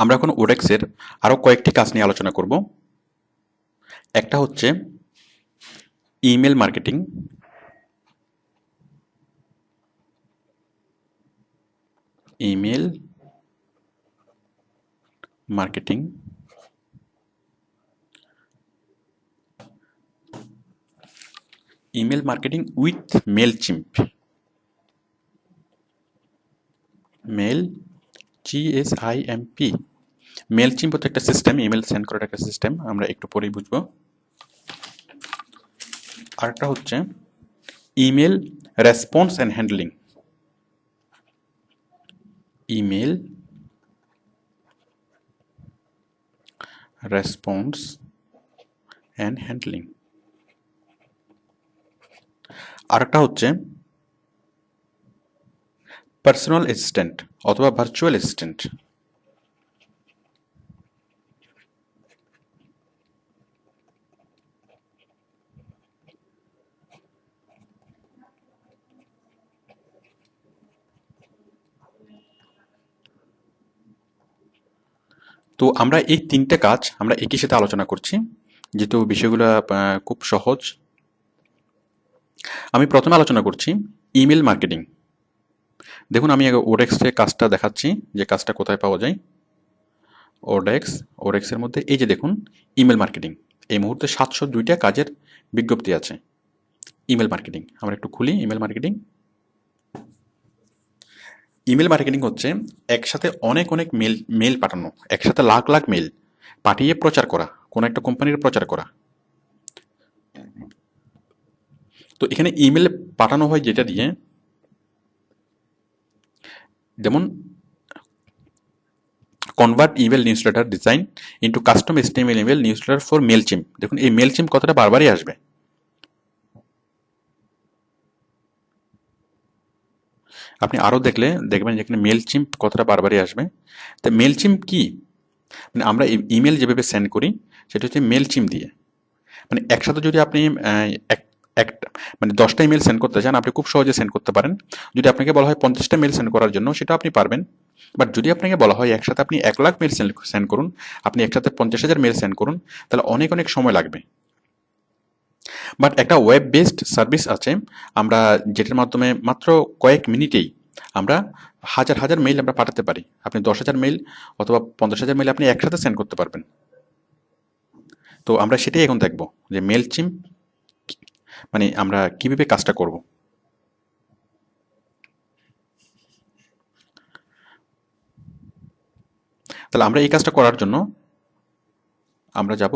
আমরা এখন ওডেক্সের আরও কয়েকটি কাজ নিয়ে আলোচনা করব। একটা হচ্ছে email marketing. Email marketing. Email marketing with Mailchimp mail জিএসআইএমপি মেল চিম্প হচ্ছে একটা সিস্টেম ইমেল সেন্ড করার একটা সিস্টেম আমরা একটু পরেই বুঝব আরেকটা হচ্ছে email response and handling email response and handling আরেকটা হচ্ছে পার্সোনাল অ্যাসিস্ট্যান্ট অথবা ভার্চুয়াল অ্যাসিস্ট্যান্ট তো আমরা এই তিনটে কাজ আমরা একই সাথে আলোচনা করছি, যেহেতু বিষয়গুলো খুব সহজ। আমি প্রথমে আলোচনা করছি ইমেল মার্কেটিং। দেখুন, আমি আগে ওডেক্সে কাজটা দেখাচ্ছি, যে কাজটা কোথায় পাওয়া যায়। ওডেক্স ওডেক্সের মধ্যে এই যে দেখুন ইমেল মার্কেটিং এই মুহূর্তে সাতশো দুইটা কাজের বিজ্ঞপ্তি আছে। ইমেল মার্কেটিং আমরা একটু খুলি ইমেল মার্কেটিং ইমেল মার্কেটিং হচ্ছে একসাথে অনেক অনেক মেল মেল পাঠানো, একসাথে লাখ লাখ মেল পাঠিয়ে প্রচার করা, কোনো একটা কোম্পানির প্রচার করা। তো এখানে ইমেল পাঠানো হয় যেটা দিয়ে যেমন convert email newsletter design into custom HTML email newsletter for Mailchimp দেখুন, এই মেল চিম কথাটা বারবারই আসবে। আপনি আরও দেখলে, দেখবেন যেখানে মেল চিম্প কথাটা বারবারই আসবে। তো মেল চিম্প কি? মানে আমরা ইমেল যেভাবে সেন্ড করি, সেটা হচ্ছে মেল চিম দিয়ে। মানে একসাথে যদি আপনি এক একটা মানে দশটা ইমেল সেন্ড করতে চান, আপনি খুব সহজে সেন্ড করতে পারেন। যদি আপনাকে বলা হয় পঞ্চাশটা মেল সেন্ড করার জন্য সেটা আপনি পারবেন। বাট যদি আপনাকে বলা হয় একসাথে আপনি এক লাখ মেল সেন্ড করুন, আপনি একসাথে পঞ্চাশ হাজার মেল সেন্ড করুন, তাহলে অনেক অনেক সময় লাগবে। বাট একটা ওয়েব বেসড সার্ভিস আছে, আমরা যেটার মাধ্যমে মাত্র কয়েক মিনিটেই আমরা হাজার হাজার মেইল আমরা পাঠাতে পারি। আপনি দশ হাজার মেইল অথবা পঞ্চাশ হাজার মেইল আপনি একসাথে সেন্ড করতে পারবেন। তো আমরা সেটাই এখন দেখব যে মেল চিম মানে আমরা কীভাবে কাজটা করব? তাহলে আমরা এই কাজটা করার জন্য আমরা যাব।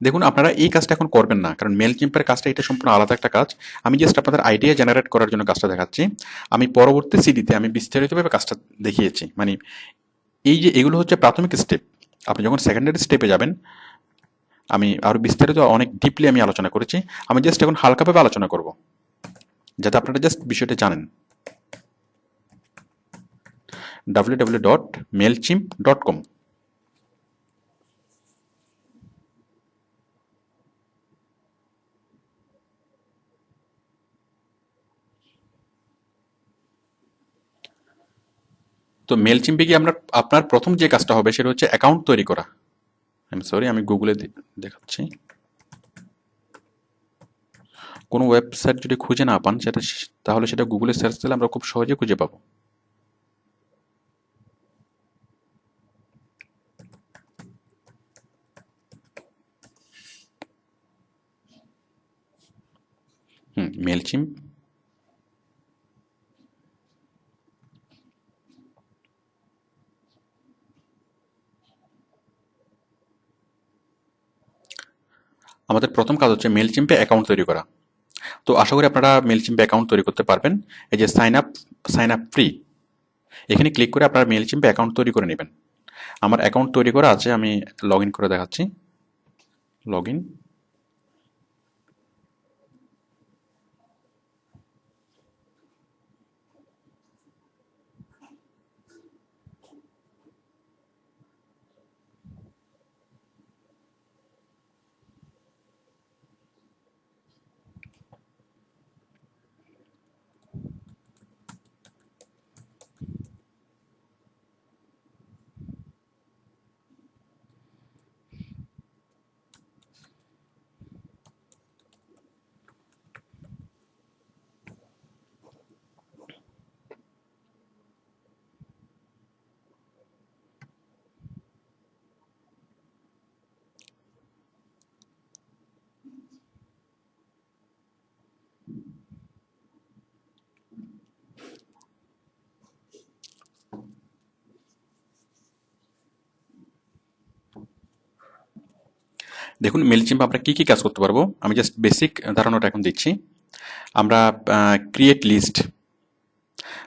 দেখুন, আপনারা এই কাজটা এখন করবেন না, কারণ মেল চিম্পের কাজটা এটা সম্পূর্ণ আলাদা একটা কাজ। আমি জাস্ট আপনাদের আইডিয়া জেনারেট করার জন্য কাজটা দেখাচ্ছি। আমি পরবর্তী সিডিতে আমি বিস্তারিতভাবে কাজটা দেখিয়েছি। মানে এই যে এগুলো হচ্ছে প্রাথমিক স্টেপ আপনি যখন সেকেন্ডারি স্টেপে যাবেন আমি আরও বিস্তারিত অনেক ডিপলি আমি আলোচনা করেছি। আমি জাস্ট এখন হালকাভাবে আলোচনা করব। যাতে আপনারা জাস্ট বিষয়টা জানেন। W W dot Mailchimp dot com তো মেল চিম্পে গিয়ে আমরা আপনার প্রথম যে কাজটা হবে সেটা হচ্ছে অ্যাকাউন্ট তৈরি করা। আমি সরি আমি গুগলে দেখাচ্ছি। কোনো ওয়েবসাইট যদি খুঁজে না পান, সেটা তাহলে সেটা গুগলে সার্চ দিলে আমরা খুব সহজে খুঁজে পাবো। হুম মেল আমাদের প্রথম কাজ হচ্ছে মেল চিম্পে অ্যাকাউন্ট তৈরি করা। তো আশা করি আপনারা মেল চিম্পে অ্যাকাউন্ট তৈরি করতে পারবেন। এই যে sign up sign up free এখানে ক্লিক করে আপনারা মেল চিম্পে অ্যাকাউন্ট তৈরি করে নেবেন। আমার অ্যাকাউন্ট তৈরি করা আছে, আমি লগ ইন করে দেখাচ্ছি। লগ ইন দেখুন মেল চিম্প আমরা কী কী কাজ করতে পারব? আমি জাস্ট বেসিক ধারণাটা এখন দিচ্ছি। আমরা ক্রিয়েট লিস্ট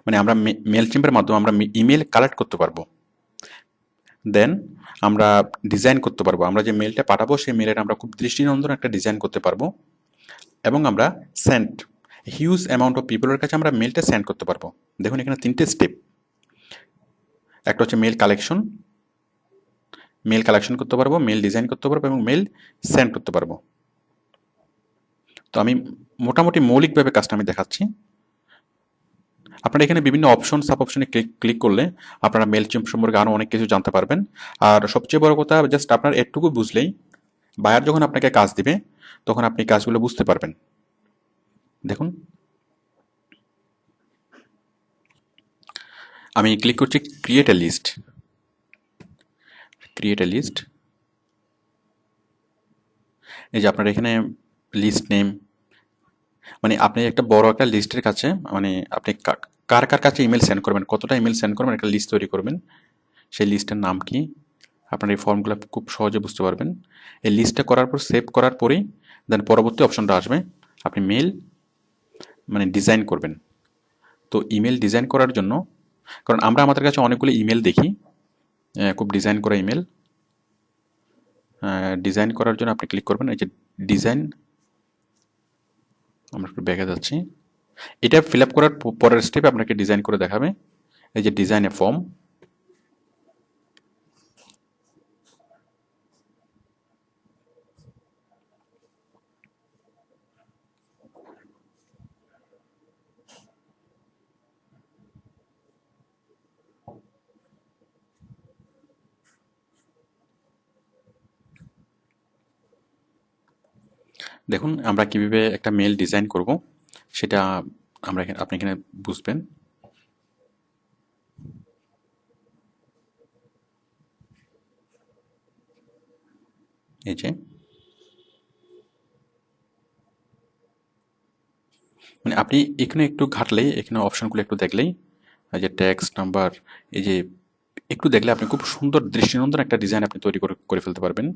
মানে আমরা মেল চিম্পের মাধ্যমে আমরা ইমেল কালেক্ট করতে পারব। দেন আমরা ডিজাইন করতে পারব। আমরা যে মেলটা পাঠাবো, সেই মেলের আমরা খুব দৃষ্টিনন্দন একটা ডিজাইন করতে পারব। এবং আমরা সেন্ট হিউজ অ্যামাউন্ট অফ পিপলের কাছে আমরা মেলটা সেন্ড করতে পারব। দেখুন, এখানে তিনটে স্টেপ একটা হচ্ছে মেল কালেকশন মেল কালেকশন করতে পারব, মেল ডিজাইন করতে পারব এবং মেল সেন্ড করতে পারব। তো আমি মোটামুটি মৌলিকভাবে কাজটা আমি দেখাচ্ছি। আপনারা এখানে বিভিন্ন অপশন, সাব অপশনে ক্লিক ক্লিক করলে আপনারা মেল চিম্প সম্পর্কে আরও অনেক কিছু জানতে পারবেন। আর সবচেয়ে বড় কথা জাস্ট আপনার একটুকু বুঝলেই বায়ার যখন আপনাকে কাজ দিবে, তখন আপনি কাজগুলো বুঝতে পারবেন। দেখুন। আমি ক্লিক করছি create a list create a list এই যে আপনার এখানে লিস্ট নেম মানে আপনি একটা বড় একটা লিস্টের কাছে মানে আপনি কার কার কাছে ইমেল সেন্ড করবেন, কতটা ইমেল সেন্ড করবেন, একটা লিস্ট তৈরি করবেন। সেই লিস্টের নাম কি? আপনার এই ফর্মগুলো খুব সহজে বুঝতে পারবেন। এই লিস্টটা করার পর সেভ করার পরেই দেন পরবর্তী অপশনটা আসবে, আপনি মেল মানে ডিজাইন করবেন। তো ইমেল ডিজাইন করার জন্য, কারণ আমরা আমাদের কাছে অনেকগুলো ইমেল দেখি খুব ডিজাইন করা ইমেল ডিজাইন করার জন্য আপনি ক্লিক করবেন, এই যে ডিজাইন আমরা একটু ব্যাগে যাচ্ছি। এটা ফিল আপ করার পরের স্টেপে আপনাকে ডিজাইন করে দেখাবে। এই যে ডিজাইনে ফর্ম দেখুন, আমরা কীভাবে একটা মেল ডিজাইন করব, সেটা আমরা এখানে, আপনি এখানে বুঝবেন। এই যে। মানে আপনি এখানে একটু ঘাটলেই, এখানে অপশনগুলো একটু দেখলেই, এই যে ট্যাক্স নাম্বার এই যে, একটু দেখলে আপনি খুব সুন্দর, দৃষ্টিনন্দন একটা ডিজাইন আপনি তৈরি করে করে ফেলতে পারবেন।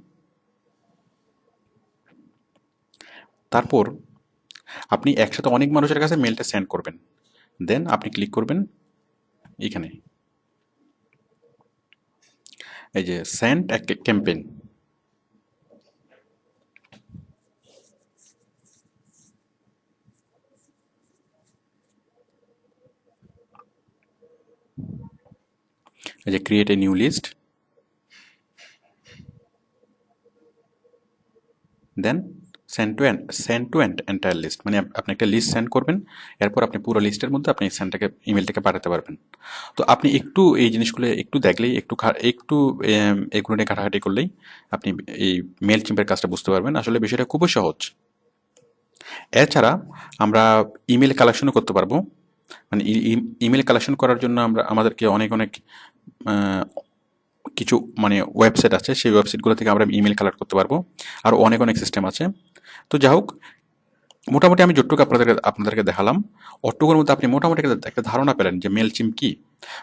তারপর আপনি একসাথে অনেক মানুষের কাছে মেলটা সেন্ড করবেন। দেন আপনি ক্লিক করবেন এখানে। এই যে সেন্ড ক্যাম্পেইন এই যে create a new list then send to send to entire list মানে আপনি একটা লিস্ট সেন্ড করবেন, এরপর আপনি পুরো লিস্টের মধ্যে আপনি সেন্ডটাকে ইমেলটাকে পাঠাতে পারবেন। তো আপনি একটু এই জিনিসগুলো একটু দেখলেই, একটু একটু এগুলো নিয়ে ঘাটাঘাটি করলেই আপনি এই মেল চিম্পের কাজটা বুঝতে পারবেন। আসলে বিষয়টা খুবই সহজ। এছাড়া আমরা ইমেল কালেকশনও করতে পারব। মানে ইমেল কালেকশন করার জন্য আমরা, আমাদেরকে অনেক অনেক কিছু মানে ওয়েবসাইট আছে। সেই ওয়েবসাইটগুলো থেকে আমরা ইমেল কালেক্ট করতে পারব। আর অনেক অনেক সিস্টেম আছে। তো যাই হোক, মোটামুটি আমি যতটুকু আপনাদেরকে আপনাদেরকে দেখালাম অটুকুর মধ্যে আপনি মোটামুটি একটা- ধারণা পেলেন যে মেল চিম্প কি।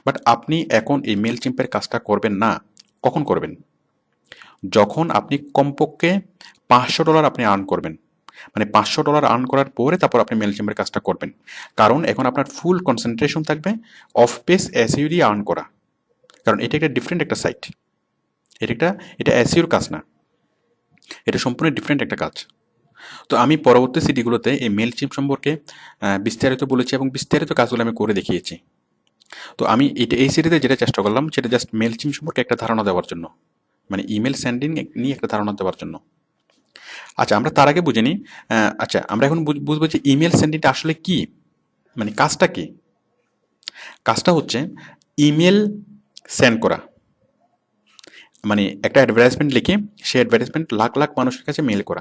বাট আপনি এখন এই মেল চিম্পের কাজটা করবেন না, কখন করবেন? যখন আপনি কমপক্ষে পাঁচশো ডলার আপনি আর্ন করবেন। মানে পাঁচশো ডলার আর্ন করার পরে তারপর আপনি মেল চিম্পের কাজটা করবেন। কারণ এখন আপনার ফুল কনসেন্ট্রেশন থাকবে অফ পেস এসইউ দিয়ে আর্ন করা। কারণ এটা একটা ডিফারেন্ট একটা সাইট এটা একটা, এটা এসইউর কাজ না। এটা সম্পূর্ণ ডিফারেন্ট একটা কাজ। তো আমি পরবর্তী সিডিগুলোতে এই মেল চিম সম্পর্কে বিস্তারিত বলেছি এবং বিস্তারিত কাজগুলো আমি করে দেখিয়েছি। তো আমি এটা এই সিরিজে যেটা চেষ্টা করলাম, সেটা জাস্ট মেল চিম সম্পর্কে একটা ধারণা দেওয়ার জন্য। মানে ইমেল সেন্ডিং নিয়ে একটা ধারণা দেওয়ার জন্য। আচ্ছা আমরা তার আগে বুঝে নিই আচ্ছা আমরা এখন বুঝ- বুঝব যে ইমেল সেন্ডিংটা আসলে কি? মানে কাজটা কি? কাজটা হচ্ছে ইমেল সেন্ড করা। মানে একটা অ্যাডভার্টাইজমেন্ট লিখে সেই অ্যাডভার্টাইজমেন্ট লাখ লাখ মানুষের কাছে মেল করা।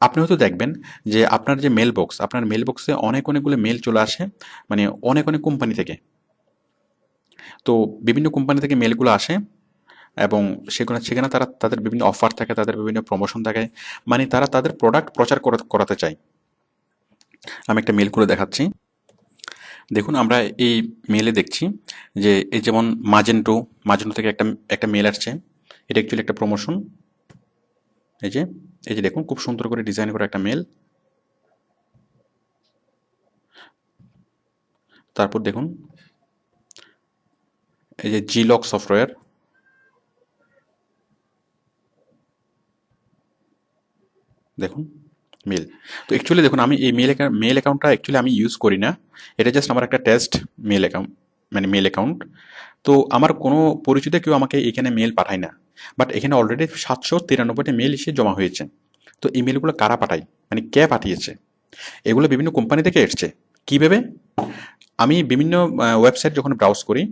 আপনি হয়তো দেখবেন যে আপনার যে মেল বক্স আপনার মেল বক্সে অনেক অনেকগুলো মেল চলে আসে মানে অনেক অনেক কোম্পানি থেকে। তো বিভিন্ন কোম্পানি থেকে মেলগুলো আসে এবং সেখানে সেখানে তারা তাদের বিভিন্ন অফার থাকে, তাদের বিভিন্ন প্রমোশন থাকে মানে তারা তাদের প্রোডাক্ট প্রচার করা- করাতে চায়। আমি একটা মেল করে দেখাচ্ছি। দেখুন, আমরা এই মেলে দেখছি যে এই যেমন মাজেন্টো মাজেন্টো থেকে একটা একটা মেল আসছে। এটা অ্যাকচুয়ালি একটা প্রমোশন এই যে এই যে দেখুন, খুব সুন্দর করে ডিজাইন করা একটা মেল তারপর দেখুন, এই যে জিলক সফটওয়্যার দেখুন মেল তো অ্যাকচুয়ালি দেখুন, আমি এই মেল মেল অ্যাকাউন্টটা অ্যাকচুয়ালি আমি ইউজ করি না। এটা জাস্ট আমার একটা টেস্ট মেল অ্যাকাউন্ট মানে মেল অ্যাকাউন্ট তো আমার কোনো পরিচিত কেউ আমাকে এখানে মেল পাঠায় না। বাট এখানে অলরেডি সাতশো তিরানব্বইটা মেল এসে জমা হয়েছে। তো এই মেলগুলো কারা পাঠায়? মানে কে পাঠিয়েছে? এগুলো বিভিন্ন কোম্পানি থেকে এসছে। কীভাবে আমি বিভিন্ন ওয়েবসাইট যখন ব্রাউজ করি,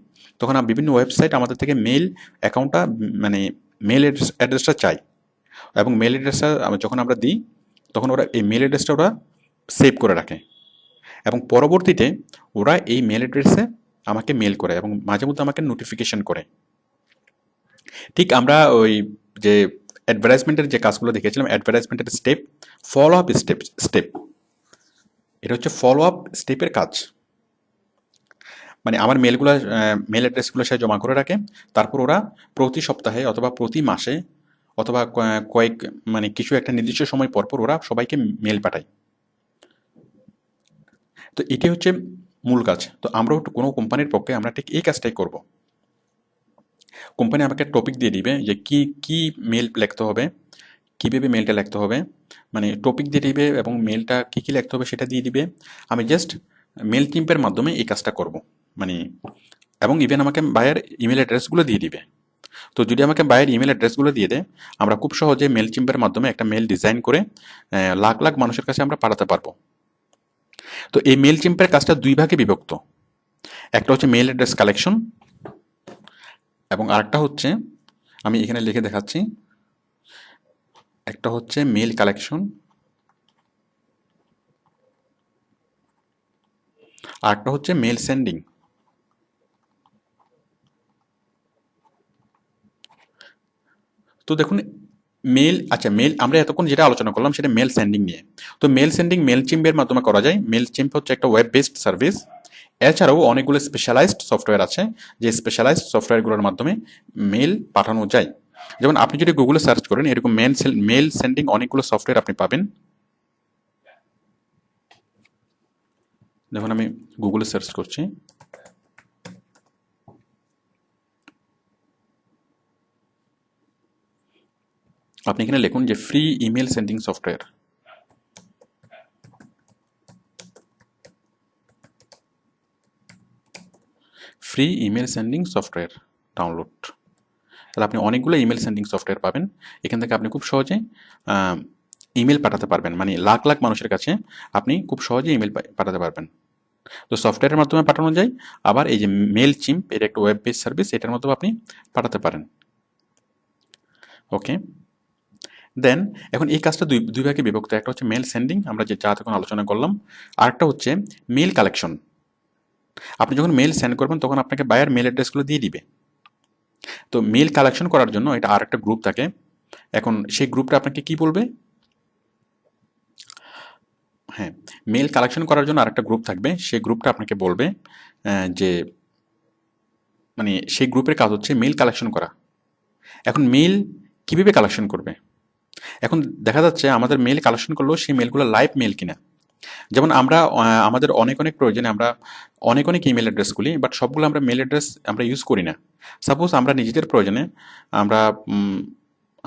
তখন আমি বিভিন্ন ওয়েবসাইট আমাদের থেকে মেল অ্যাকাউন্টটা মানে মেল অ্যাড্রেসটা চাই। এবং মেল অ্যাড্রেসটা যখন আমরা দিই, তখন ওরা এই মেল অ্যাড্রেসটা ওরা সেভ করে রাখে। এবং পরবর্তীতে ওরা এই মেল অ্যাড্রেসে আমাকে মেল করে এবং মাঝে মধ্যে আমাকে নোটিফিকেশন করে। ঠিক আমরা ওই যে অ্যাডভার্টাইজমেন্টের যে কাজগুলো দেখেছিলাম অ্যাডভার্টাইজমেন্টের step follow up step step এটা হচ্ছে ফলো আপ স্টেপের কাজ। মানে আমার মেলগুলো মেল অ্যাড্রেসগুলো সে জমা করে রাখে, তারপর ওরা প্রতি সপ্তাহে অথবা প্রতি মাসে অথবা কয়েক মানে কিছু একটা নির্দিষ্ট সময় পর পর ওরা সবাইকে মেল পাঠায়। তো এটি হচ্ছে মূল কাজ। তো আমরাও কোনো কোম্পানির পক্ষে আমরা ঠিক এই কাজটাই করব। কোম্পানি আমাকে টপিক দিয়ে দিবে যে কি কি মেল লিখতে হবে, কীভাবে মেলটা লিখতে হবে মানে টপিক দিয়ে দিবে এবং মেলটা কী কী লিখতে হবে সেটা দিয়ে দিবে। আমি জাস্ট মেল টিম্পের মাধ্যমে এই কাজটা করব। মানে এবং ইভেন আমাকে বায়ের ইমেল অ্যাড্রেসগুলো দিয়ে দিবে। তো যদি আমাকে বায়ের ইমেল অ্যাড্রেসগুলো দিয়ে দেয়, আমরা খুব সহজে মেল চিম্পের মাধ্যমে একটা মেল ডিজাইন করে লাখ লাখ মানুষের কাছে আমরা পাঠাতে পারব। তো এই মেল চিম্পের কাজটা দুই ভাগে বিভক্ত। একটা হচ্ছে মেল অ্যাড্রেস কালেকশন এবং আরেকটা হচ্ছে, আমি এখানে লিখে দেখাচ্ছি, একটা হচ্ছে মেল কালেকশন আরেকটা হচ্ছে মেল সেন্ডিং তো দেখুন মেল আচ্ছা মেল আমরা এতক্ষণ যেটা আলোচনা করলাম সেটা মেল সেন্ডিং নিয়ে। তো মেল সেন্ডিং মেল চিম্পের মাধ্যমে করা যায়। মেল চিম্প হচ্ছে একটা ওয়েব বেসড সার্ভিস এছাড়াও অনেকগুলো স্পেশালাইজড সফটওয়্যার আছে, যে স্পেশালাইজড সফটওয়্যারগুলোর মাধ্যমে মেল পাঠানো যায়। যেমন আপনি যদি গুগলে সার্চ করেন, এরকম মেল মেল সেন্ডিং অনেকগুলো সফটওয়্যার আপনি পাবেন। দেখুন আমি গুগলে সার্চ করছি। আপনি এখানে লিখুন যে free email sending software free email sending software download তাহলে আপনি অনেকগুলো ইমেল সেন্ডিং সফটওয়্যার পাবেন। এখান থেকে আপনি খুব সহজে ইমেল পাঠাতে পারবেন। মানে লাখ লাখ মানুষের কাছে আপনি খুব সহজে ইমেল পাঠাতে পারবেন। তো সফটওয়্যারের মাধ্যমে পাঠানো যায়। আবার এই যে মেল চিম্প এটা একটা ওয়েব বেস সার্ভিস এটার মাধ্যমে আপনি পাঠাতে পারেন। ওকে দেন এখন এই কাজটা দুই দুই ভাগে বিভক্ত। একটা হচ্ছে মেল সেন্ডিং আমরা যে যা তখন আলোচনা করলাম। আরেকটা হচ্ছে মেল কালেকশন আপনি যখন মেল সেন্ড করবেন, তখন আপনাকে বায়ার মেল অ্যাড্রেসগুলো দিয়ে দিবে। তো মেল কালেকশন করার জন্য এটা আর একটা গ্রুপ থাকে। এখন সেই গ্রুপটা আপনাকে কি বলবে? হ্যাঁ মেল কালেকশন করার জন্য আরেকটা গ্রুপ থাকবে। সেই গ্রুপটা আপনাকে বলবে যে মানে সেই গ্রুপের কাজ হচ্ছে মেল কালেকশন করা। এখন মেল কীভাবে কালেকশন করবে? এখন দেখা যাচ্ছে আমাদের মেল কালেকশন করলেও সেই মেলগুলো লাইভ মেল কিনা। যেমন আমরা আমাদের অনেক অনেক প্রয়োজনে আমরা অনেক অনেক ইমেল অ্যাড্রেস খুলি বাট সবগুলো আমরা মেল অ্যাড্রেস আমরা ইউজ করি না। সাপোজ আমরা নিজেদের প্রয়োজনে আমরা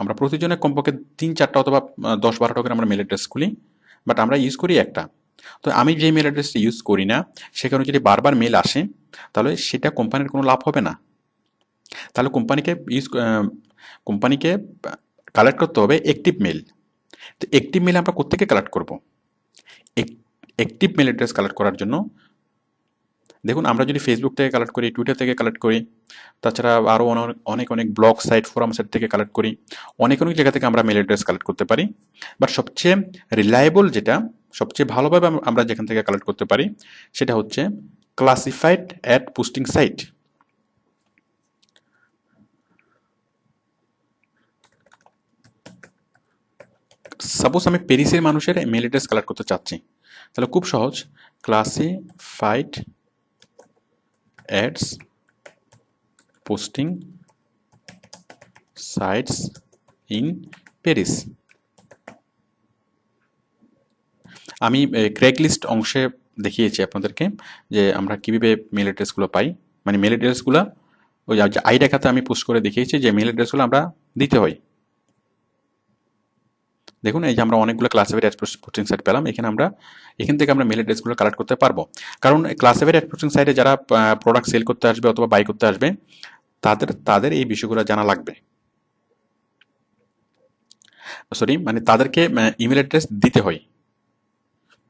আমরা প্রতিজনে কমপক্ষে তিন চারটা অথবা দশ বারোটা করে আমরা মেল অ্যাড্রেস খুলি বাট আমরা ইউজ করি একটা। তো আমি যে মেল অ্যাড্রেসটা ইউজ করি না সেখানে যদি বারবার মেল আসে, তাহলে সেটা কোম্পানির কোনো লাভ হবে না। তাহলে কোম্পানিকে ইউজ কোম্পানিকে কালেক্ট করতে হবে অ্যাক্টিভ মেল তো অ্যাক্টিভ মেল আমরা কোথেকে কালেক্ট করব? অ্যাক্টিভ মেল অ্যাড্রেস কালেক্ট করার জন্য। দেখুন, আমরা যদি ফেসবুক থেকে কালেক্ট করি টুইটার থেকে কালেক্ট করি, তাছাড়া আরও অনেক অনেক ব্লগ সাইট ফোরাম সাইট থেকে কালেক্ট করি, অনেক অনেক জায়গা থেকে আমরা মেল অ্যাড্রেস কালেক্ট করতে পারি। বাট সবচেয়ে রিলায়েবল যেটা, সবচেয়ে ভালোভাবে আমরা যেখান থেকে কালেক্ট করতে পারি, সেটা হচ্ছে classified ad posting site suppose আমি প্যারিসের মানুষের মেল অ্যাড্রেস কালেক্ট করতে চাচ্ছি, তাহলে খুব সহজ classified ads posting sites in Paris আমি ক্র্যাক লিস্ট অংশে দেখিয়েছি আপনাদেরকে যে আমরা কীভাবে মেল অ্যাড্রেসগুলো পাই। মানে মেল অ্যাড্রেসগুলো ওই যে আই রেখাতে আমি পোস্ট করে দেখিয়েছি যে মেল অ্যাড্রেসগুলো আমরা দিতে হয়। দেখুন, এই যে আমরা অনেকগুলো ক্লাসের অ্যাড পোস্টিং সাইট পেলাম, এখানে আমরা, এখান থেকে আমরা মেল ড্রেসগুলো কালেক্ট করতে পারব। কারণ ক্লাসের অ্যাড পোস্টিং সাইটে যারা প্রোডাক্ট সেল করতে আসবে অথবা বাই করতে আসবে, তাদের তাদের এই বিষয়গুলো জানা লাগবে। সরি মানে তাদেরকে ইমেল অ্যাড্রেস দিতে হয়।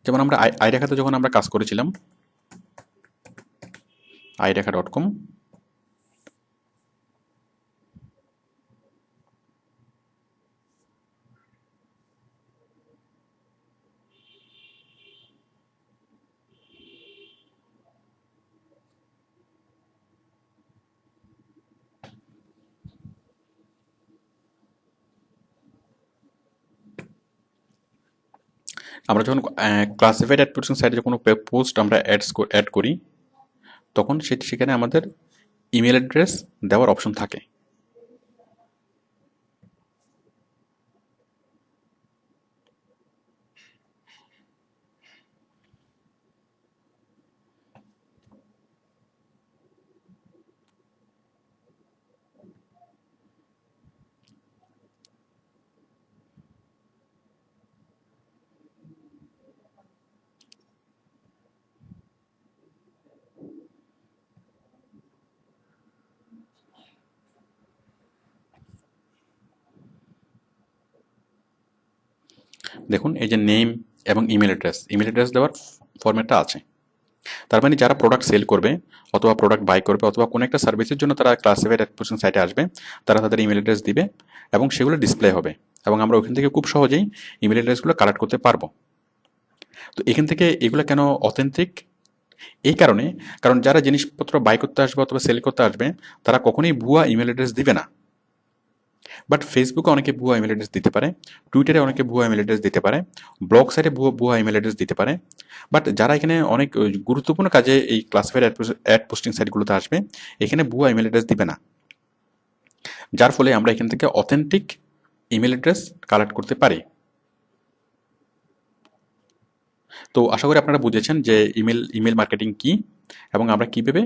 যেমন আমরা আই আই রেখাতে যখন আমরা কাজ করেছিলাম আই রেখা ডট কম আমরা যখন ক্লাসিফাইড অ্যাডভার্টিং সাইটে যখন পোস্ট আমরা অ্যাডস অ্যাড করি, তখন সেটি সেখানে আমাদের ইমেল অ্যাড্রেস দেওয়ার অপশন থাকে। দেখুন, এই যে নেম এবং ইমেল অ্যাড্রেস ইমেল অ্যাড্রেস দেওয়ার ফরম্যাটটা আছে। তার মানে যারা প্রোডাক্ট সেল করবে অথবা প্রোডাক্ট বাই করবে অথবা কোনো একটা সার্ভিসের জন্য তারা ক্লাসিফাইড অ্যাডমিশন সাইটে আসবে, তারা তাদের ইমেল অ্যাড্রেস দিবে এবং সেগুলো ডিসপ্লে হবে এবং আমরা ওখান থেকে খুব সহজেই ইমেল অ্যাড্রেসগুলো কালেক্ট করতে পারব। তো এখান থেকে এগুলো কেন অথেন্টিক এই কারণে, কারণ যারা জিনিসপত্র বাই করতে আসবে অথবা সেল করতে আসবে, তারা কখনোই ভুয়া ইমেল অ্যাড্রেস দিবে না। বাট ফেসবুকে অনেকে ভুয়া ইমেল অ্যাড্রেস দিতে পারে টুইটারে অনেকে ভুয়া ইমেল অ্যাড্রেস দিতে পারে ব্লগ সাইটে ভুয়া ভুয়া ইমেল অ্যাড্রেস দিতে পারে। বাট যারা এখানে অনেক গুরুত্বপূর্ণ কাজে এই ক্লাসিফাইড অ্যাড পোস্টিং সাইটগুলোতে আসবে, এখানে ভুয়া ইমেল অ্যাড্রেস দিবে না। যার ফলে আমরা এখান থেকে অথেন্টিক ইমেল অ্যাড্রেস কালেক্ট করতে পারি। তো আশা করি আপনারা বুঝেছেন যে ইমেল ইমেল মার্কেটিং কি এবং আমরা কীভাবে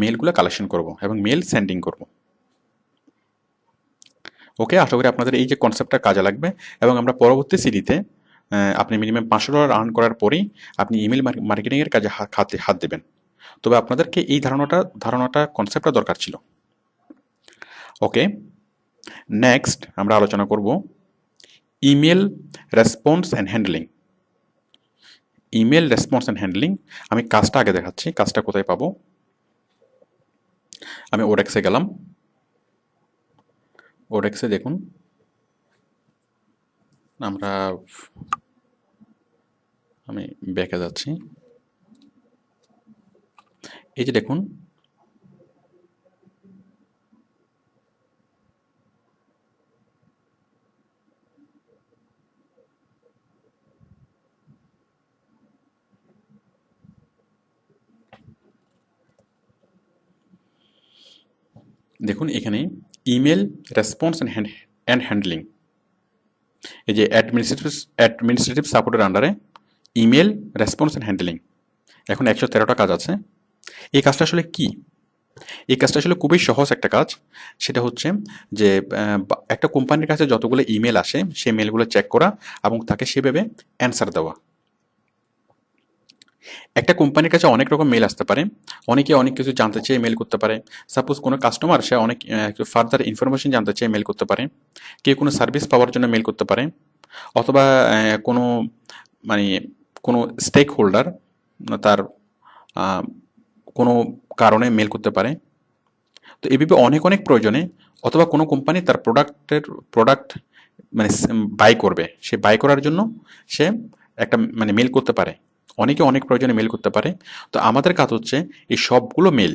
মেলগুলো কালেকশন করব এবং মেল সেন্ডিং করব। ওকে, আশা করি আপনাদের এই যে কনসেপ্টটা কাজে লাগবে এবং আমরা পরবর্তী সিরিতে আপনি মিনিমাম পাঁচশো ডলার আর্ন করার পরেই আপনি ইমেল মার্কেটিংয়ের কাজে হাতে, হাত দেবেন। তবে আপনাদেরকে এই ধারণাটা ধারণাটা কনসেপ্টটা দরকার ছিল। ওকে নেক্সট আমরা আলোচনা করব email response and handling email response and handling আমি কাজটা আগে দেখাচ্ছি, কাজটা কোথায় পাবো? আমি ওডেক্সে গেলাম। ওডেক্সে দেখুন। আমরা আমি ব্যাকে যাচ্ছি। এই যে দেখুন। দেখুন এখানে email response and and handling এই যে অ্যাডমিনিস্ট্রেটিভ অ্যাডমিনিস্ট্রেটিভ সাপোর্টের আন্ডারে ইমেল রেসপন্স অ্যান্ড হ্যান্ডলিং এখন একশো তেরোটা কাজ আছে। এই কাজটা আসলে কি? এই কাজটা আসলে খুবই সহজ একটা কাজ। সেটা হচ্ছে যে একটা কোম্পানির কাছে যতগুলো ইমেল আসে, সেই মেলগুলো চেক করা এবং তাকে সেভাবে অ্যান্সার দেওয়া। একটা কোম্পানির কাছে অনেক রকম মেল আসতে পারে। অনেকে অনেক কিছু জানতে চেয়ে মেল করতে পারে। সাপোজ কোনো কাস্টমার সে অনেক ফার্দার ইনফরমেশন জানতে চেয়ে মেল করতে পারে। কেউ কোনো সার্ভিস পাওয়ার জন্য মেল করতে পারে। অথবা কোনো মানে কোনো স্টেক হোল্ডার তার কোনো কারণে মেল করতে পারে। তো এভাবে অনেক অনেক প্রয়োজনে অথবা কোনো কোম্পানি তার প্রোডাক্টের প্রোডাক্ট মানে বাই করবে। সে বাই করার জন্য সে একটা মানে মেল করতে পারে। অনেকে অনেক প্রয়োজনে মেল করতে পারে। তো আমাদের কাজ হচ্ছে এই সবগুলো মেল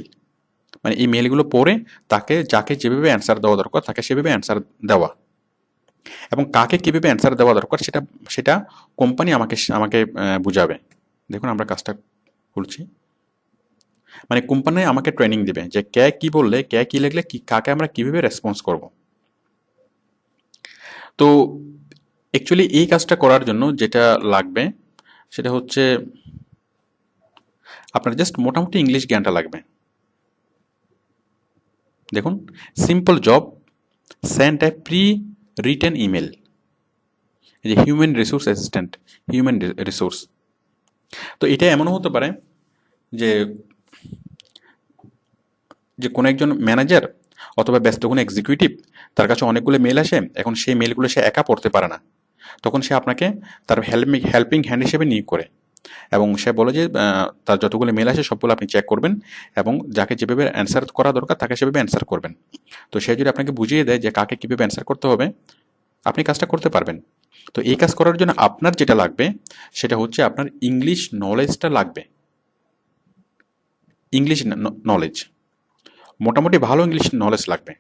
মানে এই মেলগুলো পড়ে তাকে, যাকে যেভাবে অ্যান্সার দেওয়া দরকার, তাকে সেভাবে অ্যান্সার দেওয়া। এবং কাকে কীভাবে অ্যান্সার দেওয়া দরকার, সেটা সেটা কোম্পানি আমাকে আমাকে বুঝাবে। দেখুন আমরা কাজটা খুলছি মানে কোম্পানি আমাকে ট্রেনিং দেবে যে কে কি বললে, কে কি লিখলে, কি, কাকে আমরা কীভাবে রেসপন্স করব। তো অ্যাকচুয়ালি এই কাজটা করার জন্য যেটা লাগবে সেটা হচ্ছে, আপনার জাস্ট মোটামুটি ইংলিশ জ্ঞানটা লাগবে। দেখুন simple job send a prewritten email যে human resource assistant human resource তো এটা এমনও হতে পারে যে যে কোনো একজন ম্যানেজার অথবা ব্যস্ত কোনো এক্সিকিউটিভ তার কাছে অনেকগুলো মেল আসে, এখন সেই মেলগুলো সে একা পড়তে পারে না। তখন সে আপনাকে তার হেল্পিং হেল্পিং হ্যান্ড হিসেবে নিয়োগ করে। এবং সে বলে যে তার যতগুলো মেল আসে সবগুলো আপনি চেক করবেন এবং যাকে যেভাবে অ্যান্সার করা দরকার তাকে সেভাবে অ্যান্সার করবেন। তো সে যদি আপনাকে বুঝিয়ে দেয় যে কাকে কীভাবে অ্যান্সার করতে হবে, আপনি কাজটা করতে পারবেন। তো এই কাজ করার জন্য আপনার যেটা লাগবে, সেটা হচ্ছে আপনার ইংলিশ নলেজটা লাগবে। ইংলিশ নলেজ মোটামুটি ভালো ইংলিশ নলেজ লাগবে।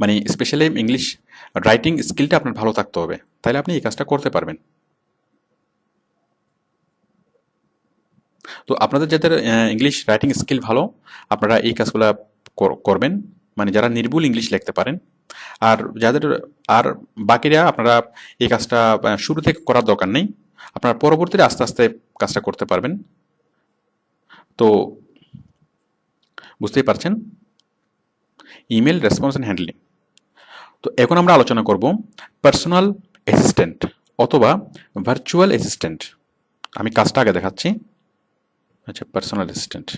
মানে স্পেশালি ইংলিশ রাইটিং স্কিলটা আপনার ভালো থাকতে হবে। তাহলে আপনি এই কাজটা করতে পারবেন। তো আপনাদের যাদের ইংলিশ রাইটিং স্কিল ভালো, আপনারা এই কাজগুলো কর- করবেন। মানে যারা নির্ভুল ইংলিশ লিখতে পারেন। আর যাদের, আর বাকিরা আপনারা এই কাজটা শুরু থেকে করার দরকার নেই। আপনারা পরবর্তীতে আস্তে আস্তে কাজটা করতে পারবেন। তো বুঝতেই পারছেন? ইমেল রেসপন্স অ্যান্ড হ্যান্ডলিং তো এখন আমরা আলোচনা করব পার্সোনাল অ্যাসিস্ট্যান্ট অথবা ভার্চুয়াল অ্যাসিস্ট্যান্ট আমি কাজটা আগে দেখাচ্ছি। আচ্ছা পার্সোনাল অ্যাসিস্ট্যান্ট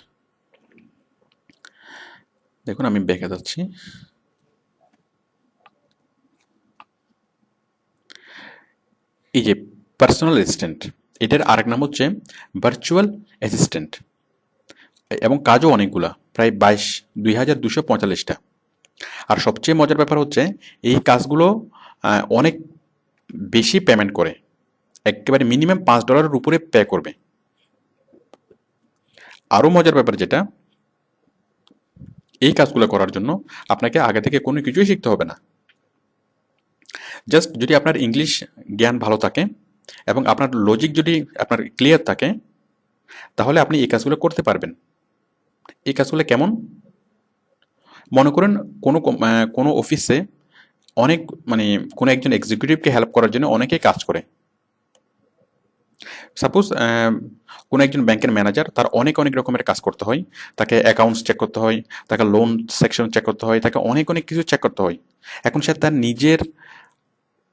দেখুন, আমি বেঁকে যাচ্ছি। এই যে পার্সোনাল অ্যাসিস্ট্যান্ট এটার আরেক নাম হচ্ছে ভার্চুয়াল অ্যাসিস্ট্যান্ট এবং কাজও অনেকগুলা, প্রায় বাইশ, দুই হাজার দুশো পঁয়তাল্লিশটা। আর সবচেয়ে মজার ব্যাপার হচ্ছে, এই কাজগুলো অনেক বেশি পেমেন্ট করে। একেবারে মিনিমাম পাঁচ ডলারের উপরে পে করবে। আরও মজার ব্যাপার যেটা, এই কাজগুলো করার জন্য আপনাকে আগে থেকে কোনো কিছুই শিখতে হবে না। জাস্ট যদি আপনার ইংলিশ জ্ঞান ভালো থাকে এবং আপনার লজিক যদি আপনার ক্লিয়ার থাকে, তাহলে আপনি এই কাজগুলো করতে পারবেন। এই কাজগুলো কেমন? মনে করেন কোনো কোনো অফিসে অনেক মানে কোনো একজন এক্সিকিউটিভকে হেল্প করার জন্য অনেকেই কাজ করে। সাপোজ কোনো একজন ব্যাংকের ম্যানেজার তার অনেক অনেক রকমের কাজ করতে হয়। তাকে অ্যাকাউন্টস চেক করতে হয়, তাকে লোন সেকশন চেক করতে হয়, তাকে অনেক অনেক কিছু চেক করতে হয়। এখন সে তার নিজের,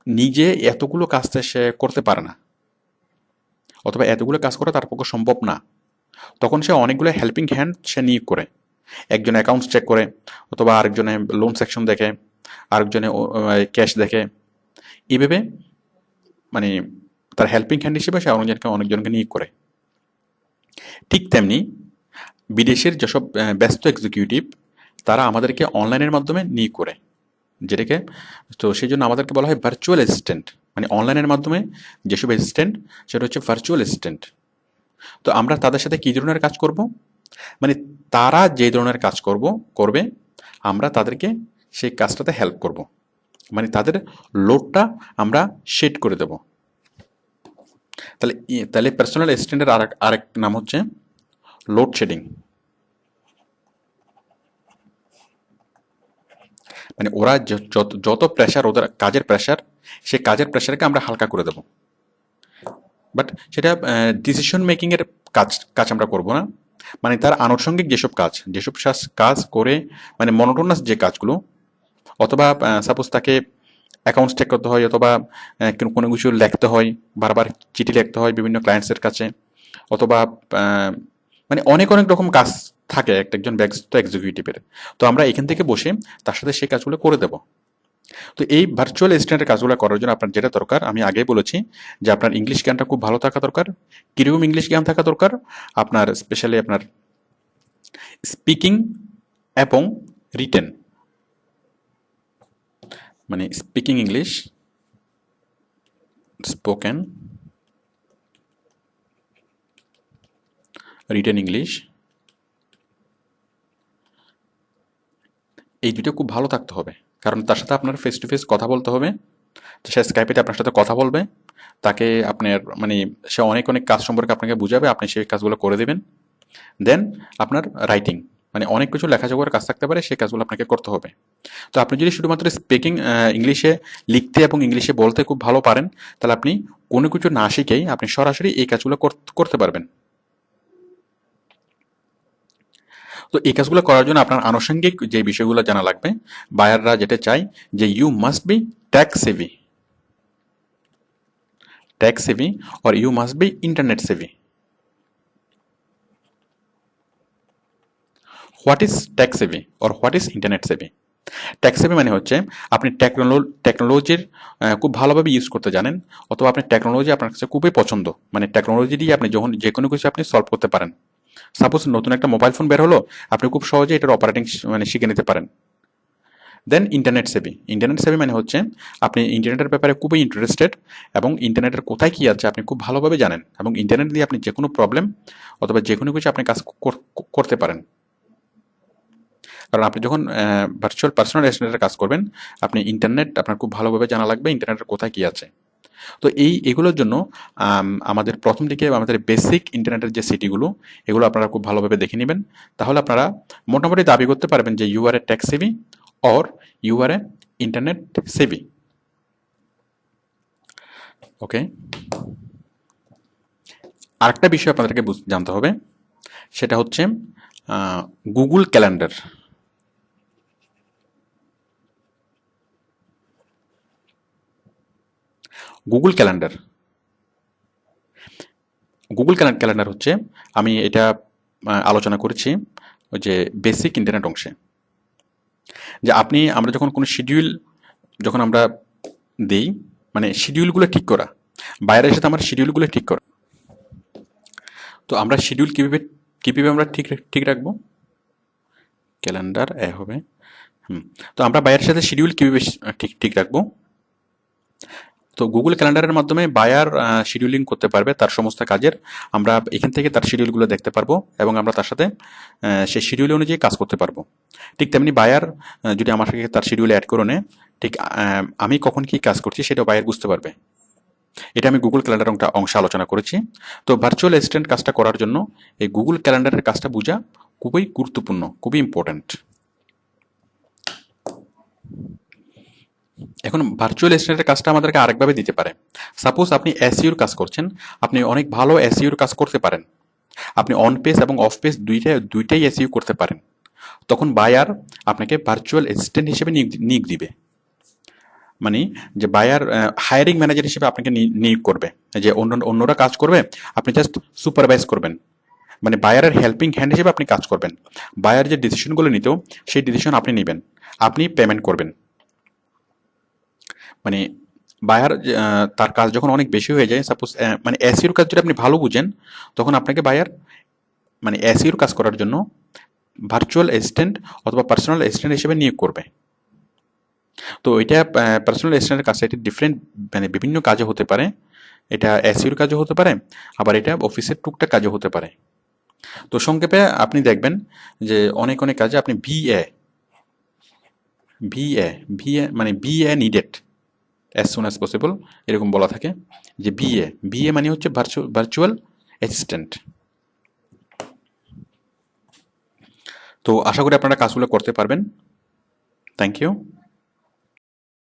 নিজে এতগুলো কাজটা সে করতে পারে না। অথবা এতগুলো কাজ করা তার পক্ষে সম্ভব না। তখন সে অনেকগুলো হেল্পিং হ্যান্ড সে নিয়োগ করে। একজন অ্যাকাউন্টস চেক করে, অথবা আরেকজনে লোন সেকশন দেখে, আরেকজনে ক্যাশ দেখে। এইভাবে মানে তার হেল্পিং হ্যান্ড হিসেবে সে অনেকজনকে অনেকজনকে নিয়োগ করে। ঠিক তেমনি, বিদেশের যেসব ব্যস্ত এক্সিকিউটিভ তারা আমাদেরকে অনলাইনের মাধ্যমে নিয়োগ করে। যেটাকে, তো সেই জন্য আমাদেরকে বলা হয় ভার্চুয়াল অ্যাসিস্ট্যান্ট মানে অনলাইনের মাধ্যমে যেসব অ্যাসিস্ট্যান্ট সেটা হচ্ছে ভার্চুয়াল অ্যাসিস্ট্যান্ট তো আমরা তাদের সাথে কী ধরনের কাজ করব? মানে তারা যে ধরনের কাজ করব, করবে, আমরা তাদেরকে সেই কাজটাতে হেল্প করব। মানে তাদের লোডটা আমরা শেড করে দেব। তাহলে তাহলে পার্সোনাল অ্যাসিস্ট্যান্টের আরেক আরেক নাম হচ্ছে লোড শেডিং মানে ওরা যত প্রেশার ওদের কাজের প্রেশার সে কাজের প্রেশারকে আমরা হালকা করে দেব। বাট সেটা ডিসিশন মেকিংয়ের কাজ কাজ আমরা করব না। মানে তার আনুষঙ্গিক যেসব কাজ যেসব কাজ করে মানে মনোটোনাস যে কাজগুলো, অথবা সাপোজ তাকে অ্যাকাউন্টস চেক করতে হয়, অথবা কোনো- কিছু লিখতে হয়, বারবার চিঠি লিখতে হয় বিভিন্ন ক্লায়েন্টসের কাছে, অথবা মানে অনেক অনেক রকম কাজ থাকে একটা একজন ব্যস্ত এক্সিকিউটিভের তো আমরা এখান থেকে বসে তার সাথে সেই কাজগুলো করে দেব। তো এই ভার্চুয়াল অ্যাসিস্ট্যান্টের কাজগুলো করার জন্য আপনার যেটা দরকার, আমি আগে বলেছি যে আপনার ইংলিশ জ্ঞানটা খুব ভালো থাকা দরকার, কীরকম ইংলিশ জ্ঞান থাকা দরকার, আপনার স্পেশালি আপনার স্পিকিং এবং রিটেন মানে speaking English spoken written English এই দুটো খুব ভালো থাকতে হবে। কারণ তার সাথে আপনার ফেস টু ফেস কথা বলতে হবে। সে স্কাইপেতে আপনার সাথে কথা বলবে। তাকে আপনার মানে সে অনেক অনেক কাজ সম্পর্কে আপনাকে বুঝাবে। আপনি সেই কাজগুলো করে দেবেন। দেন আপনার রাইটিং মানে অনেক কিছু লেখাযোগার কাজ থাকতে পারে, সেই কাজগুলো আপনাকে করতে হবে। তো আপনি যদি শুধুমাত্র স্পিকিং ইংলিশে লিখতে এবং ইংলিশে বলতে খুব ভালো পারেন, তাহলে আপনি কোনো কিছু না শিখেই আপনি সরাসরি এই কাজগুলো কর- করতে পারবেন। তো এই কাজগুলো করার জন্য আপনার আনুষঙ্গিক যে বিষয়গুলো জানা লাগবে, বায়াররা যেটা চাই যে you must be tax savvy tax savvy or you must be internet savvy what is tax savvy or what is internet savvy tax savvy মানে হচ্ছে আপনি টেকনোলো টেকনোলজির খুব ভালোভাবে ইউজ করতে জানেন অথবা আপনি টেকনোলজি আপনার কাছে খুবই পছন্দ। মানে টেকনোলজি দিয়ে আপনি যখন যে কোনো কিছু আপনি সলভ করতে পারেন। সাপোজ নতুন একটা মোবাইল ফোন বের হলো, আপনি খুব সহজে এটার অপারেটিং মানে শিখে নিতে পারেন। Then internet savvy internet savvy মানে হচ্ছে আপনি ইন্টারনেটের ব্যাপারে খুবই ইন্টারেস্টেড এবং ইন্টারনেটের কোথায় কী আছে আপনি খুব ভালোভাবে জানেন এবং ইন্টারনেট দিয়ে আপনি যে কোনো প্রবলেম অথবা যে কোনো কিছু আপনি কাজ কর- করতে পারেন। কারণ আপনি যখন ভার্চুয়াল পার্সোনাল অ্যাসিস্ট্যান্টের কাজ করবেন, আপনি ইন্টারনেট আপনার খুব ভালোভাবে জানা লাগবে ইন্টারনেটের কোথায় কী আছে। তো এই এগুলোর জন্য আমাদের প্রথম দিকে আমাদের বেসিক ইন্টারনেটের যে সিটিগুলো এগুলো আপনারা খুব ভালোভাবে দেখে নেবেন। তাহলে আপনারা মোটামুটি দাবি করতে পারবেন যে you are a tax savvy or you are a internet savvy okay আরেকটা বিষয় আপনাদেরকে জানতে হবে, সেটা হচ্ছে Google calendar Google calendar Google calendar হচ্ছে, আমি এটা আলোচনা করেছি যে বেসিক ইন্টারনেট অংশে। যে আপনি, আমরা যখন কোনো শিডিউল যখন আমরা দেই মানে শিডিউলগুলো ঠিক করা, বাইরের সাথে আমার শিডিউলগুলো ঠিক করা, তো আমরা শিডিউল কীভাবে কীভাবে আমরা ঠিক ঠিক রাখব? ক্যালেন্ডার এ হবে, হুম, তো আমরা বাইরের সাথে শিডিউল কীভাবে, ঠিক ঠিক রাখব? তো গুগল ক্যালেন্ডারের মাধ্যমে বায়ার শিডিউলিং করতে পারবে তার সমস্ত কাজের। আমরা এখান থেকে তার শিডিউলগুলো দেখতে পারব এবং আমরা তার সাথে সেই শিডিউল অনুযায়ী কাজ করতে পারব। ঠিক তেমনি বায়ার যদি আমার সাথে তার শিডিউলে অ্যাড করে নেয় ঠিক আমি কখন কি কাজ করছি সেটা বায়ার বুঝতে পারবে। এটা আমি গুগল ক্যালেন্ডার অংশে আলোচনা করেছি। তো ভার্চুয়াল অ্যাসিস্ট্যান্ট কাজটা করার জন্য এই গুগল ক্যালেন্ডারের কাজটা বোঝা খুবই গুরুত্বপূর্ণ, খুবই ইম্পর্ট্যান্ট এখন ভার্চুয়াল অ্যাসিস্ট্যান্টের কাজটা আমাদেরকে আরেকভাবে দিতে পারে। সাপোজ আপনি এসইউর কাজ করছেন, আপনি অনেক ভালো এসইউর কাজ করতে পারেন। আপনি অন পেজ এবং অফ পেজ দুইটাই দুইটাই এসইউ করতে পারেন। তখন বায়ার আপনাকে ভার্চুয়াল অ্যাসিস্ট্যান্ট হিসেবে নিয়োগ দিবে। মানে যে বায়ার হায়ারিং ম্যানেজার হিসেবে আপনাকে নিয়োগ করবে। যে অন্য, অন্যরা কাজ করবে, আপনি জাস্ট সুপারভাইজ করবেন। মানে বায়ারের হেল্পিং হ্যান্ড হিসেবে আপনি কাজ করবেন। বায়ার যে ডিসিশনগুলো নিত, সেই ডিসিশন আপনি নেবেন। আপনি পেমেন্ট করবেন। মানে বায়ার তার কাজ যখন অনেক বেশি হয়ে যায় সাপোজ মানে এসিওর কাজ যদি আপনি ভালো বুঝেন, তখন আপনাকে বায়ার মানে এসিওর কাজ করার জন্য ভার্চুয়াল অ্যাসিস্ট্যান্ট অথবা পার্সোনাল অ্যাসিস্ট্যান্ট হিসেবে নিয়োগ করবে। তো এটা পার্সোনাল অ্যাসিস্ট্যান্টের কাজটা এটা ডিফারেন্ট মানে বিভিন্ন কাজে হতে পারে। এটা এসিওর কাজে হতে পারে, আবার এটা অফিসের টুকটাক কাজে হতে পারে। তো সংক্ষেপে আপনি দেখবেন যে অনেক অনেক কাজে আপনি ভিএ ভিএ ভিএ মানে VA needed as soon as possible এরকম বলা থাকে, যে বিএ বিএ মানে হচ্ছে ভার্চুয়াল অ্যাসিস্ট্যান্ট তো আশা করি আপনারা কাজগুলো করতে পারবেন। Thank you